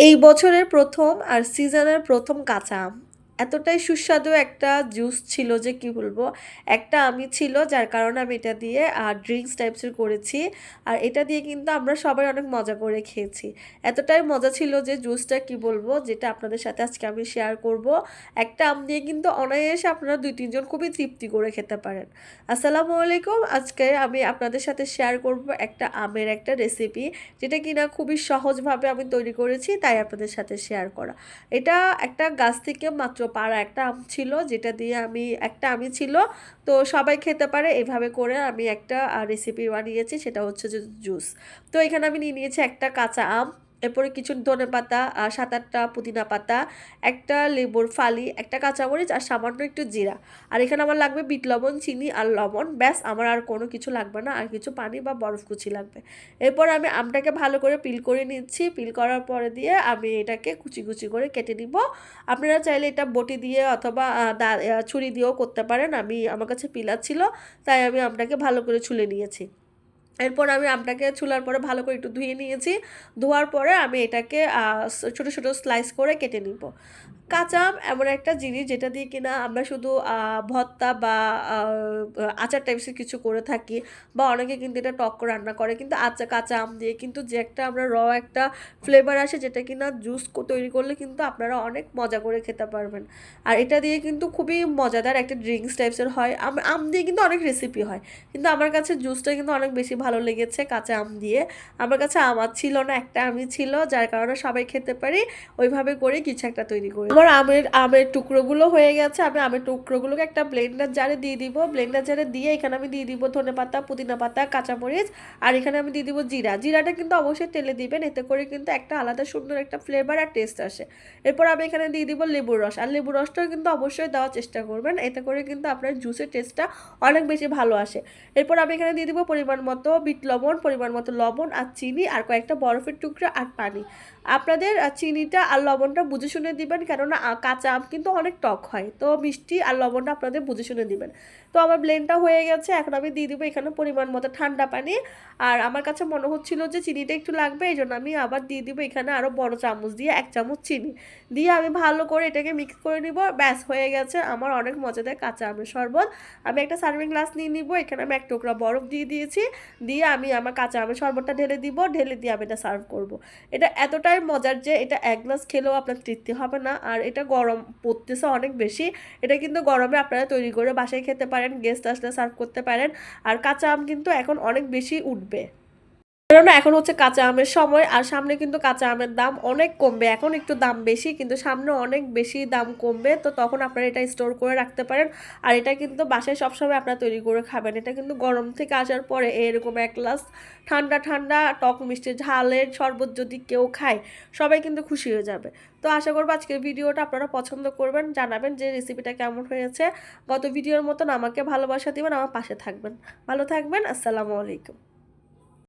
এই বছরের প্রথম আর সিজনের প্রথম কাঁচা আম। এতটাই সুস্বাদু একটা জুস ছিল যে কি বলব? একটা আমি ছিল, যার কারণে আমি এটা দিয়ে আর ড্রিঙ্কস টাইপসের করেছি। আর এটা দিয়ে কিন্তু আমরা সবাই অনেক মজা করে খেয়েছি। এতটাই মজা ছিল যে জুসটা কি বলব? যেটা আপনাদের সাথে আজকে আমি শেয়ার করব। একটা আম দিয়ে কিন্তু অনায়াসে আপনারা দুই, তিনজন খুবই তৃপ্তি করে খেতে পারেন। আসসালামু আলাইকুম। আজকে আমি আপনাদের সাথে শেয়ার করব একটা আমের একটা রেসিপি যেটা কিনা খুবই সহজভাবে আমি তৈরি করেছি, তাই আপনাদের সাথে শেয়ার করা। এটা একটা গাছ থেকে মাত্র পাড়া একটা আম ছিল, যেটা দিয়ে আমি, একটা আমি ছিল। তো সবাই খেতে পারে, এভাবে করে আমি একটা রেসিপি বানিয়েছি, সেটা হচ্ছে যে জুস তো এখানে আমি নিয়ে নিয়েছি একটা কাঁচা আম। এরপরে কিছু ধনে পাতা সাত আটটা পুদিনা পাতা, একটা লেবুর ফালি, একটা কাঁচামরিচ আর সামান্য একটু জিরা। আর এখানে আমার লাগবে বিট লবণ, চিনি আর লবণ। ব্যাস, আমার আর কোনো কিছু লাগবে না। আর কিছু পানি বা বরফ কুচি লাগবে। এরপর আমি আমটাকে ভালো করে পিল করে নিচ্ছি। পিল করার পরে দিয়ে আমি এটাকে কুচি কুচি করে কেটে নিব। আপনারা চাইলে এটা বটি দিয়ে অথবা ছুরি দিয়েও করতে পারেন। আমি, আমার কাছে পিলার ছিল, তাই আমি আমটাকে ভালো করে ছুলে নিয়েছি। এরপর আমি আমটাকে ছুলার পরে ভালো করে একটু ধুয়ে নিয়েছি। ধোয়ার পরে আমি এটাকে ছোটো ছোটো স্লাইস করে কেটে নিব। কাঁচা আম এমন একটা জিনিস যেটা দিয়ে কিনা আমরা শুধু ভর্তা বা আচার টাইপসের কিছু করে থাকি বা অনেকে কিন্তু এটা টক করে রান্না করে। কিন্তু আচা, কাঁচা আম দিয়ে কিন্তু যে একটা আমরা র একটা ফ্লেভার আসে যেটা কিনা জুস তৈরি করলে কিন্তু আপনারা অনেক মজা করে খেতে পারবেন। আর এটা দিয়ে কিন্তু খুবই মজাদার একটা ড্রিঙ্কস টাইপসের হয়। আম দিয়ে কিন্তু অনেক রেসিপি হয়। কিন্তু আমার কাছে জুসটা কিন্তু অনেক বেশি ভালো লেগেছে কাঁচা আম দিয়ে। আমার কাছে আমার ছিল না, একটা আমি ছিল, যার কারণে সবাই খেতে পারি। ওইভাবে করে কিছু একটা তৈরি করি। আমার আমের আমের টুকরোগুলো হয়ে গেছে, আমি আমের টুকরোগুলোকে একটা ব্লেন্ডার জারে দিয়ে দিব। ব্লেন্ডার জারে দিয়ে এখানে আমি দিয়ে দিব ধনে পাতা, পুদিনা পাতা, কাঁচামরিচ, আর এখানে আমি দিয়ে দিব জিরা। জিরাটা কিন্তু অবশ্যই তেলে দিবেন, এতে করে কিন্তু একটা আলাদা সুন্দর একটা ফ্লেভার আর টেস্ট আসে। এরপর আমি এখানে দিয়ে দিব লেবুর রস, আর লেবুর রসটাও কিন্তু অবশ্যই দেওয়ার চেষ্টা করবেন, এতে করে কিন্তু আপনার জুসের টেস্টটা অনেক বেশি ভালো আসে। এরপর আমি এখানে দিয়ে দিব পরিমাণ মতো বিট লবণ, পরিমাণ মতো লবণ আর চিনি আর কয়েকটা বরফের টুকরা আর পানি। আপনাদের চিনিটা আর লবণটা বুঝে শুনে দিবেন, কেননা কাঁচা আম কিন্তু অনেক টক হয়। তো মিষ্টি আর লবণটা আপনাদের বুঝে শুনে দিবেন। তো আমার ব্লেন্ডটা হয়ে গেছে, এখন আমি দিয়ে দিব এখানে পরিমাণ মতো ঠান্ডা পানি। আর আমার কাছে মনে হচ্ছিল যে চিনিটা একটু লাগবে, এই জন্য আমি আবার দিয়ে দিব এখানে আরও বড় চামচ দিয়ে এক চামচ চিনি। দিয়ে আমি ভালো করে এটাকে মিক্স করে নিব, ব্যাস, হয়ে গেছে আমার অনেক মজাদার কাঁচা আমের শরবত। আমি একটা সার্ভিং গ্লাস নিয়ে নিব, এখানে আমি এক টুকরা বরফ দিয়ে দিয়েছি। দিয়ে আমি আমার কাঁচা আমের শরবতটা ঢেলে দিব, ঢেলে দিয়ে আমি এটা সার্ভ করব। এটা এতটাই মজার যে এটা এক গ্লাস খেলেও আপনার তৃপ্তি হবে না। আর এটা গরম পড়তেছে অনেক বেশি। এটা কিন্তু গরমে আপনারা তৈরি করে বাসায় খেতে পারেন গেস্ট আসলে সার্ভ করতে পারেন। আর কাঁচা আম কিন্তু এখন অনেক বেশি উঠবে। কেননা এখন হচ্ছে কাঁচা আমের সময়, আর সামনে কিন্তু কাঁচা আমের দাম অনেক কমবে। এখন একটু দাম বেশি, কিন্তু সামনে অনেক বেশি দাম কমবে, তো তখন আপনারা এটা স্টোর করে রাখতে পারেন। আর এটা কিন্তু বাসায় সবসময় আপনারা তৈরি করে খাবেন। এটা কিন্তু গরম থেকে আসার পরে এরকম এক গ্লাস ঠান্ডা ঠান্ডা টক মিষ্টি ঝালের শরবত যদি কেউ খায়, সবাই কিন্তু খুশি হয়ে যাবে। তো আশা করব আজকের ভিডিওটা আপনারা পছন্দ করবেন, জানাবেন যে রেসিপিটা কেমন হয়েছে। গত ভিডিওর মতন আমাকে ভালোবাসা দিবেন, আমার পাশে থাকবেন। ভালো থাকবেন, আসসালামু আলাইকুম।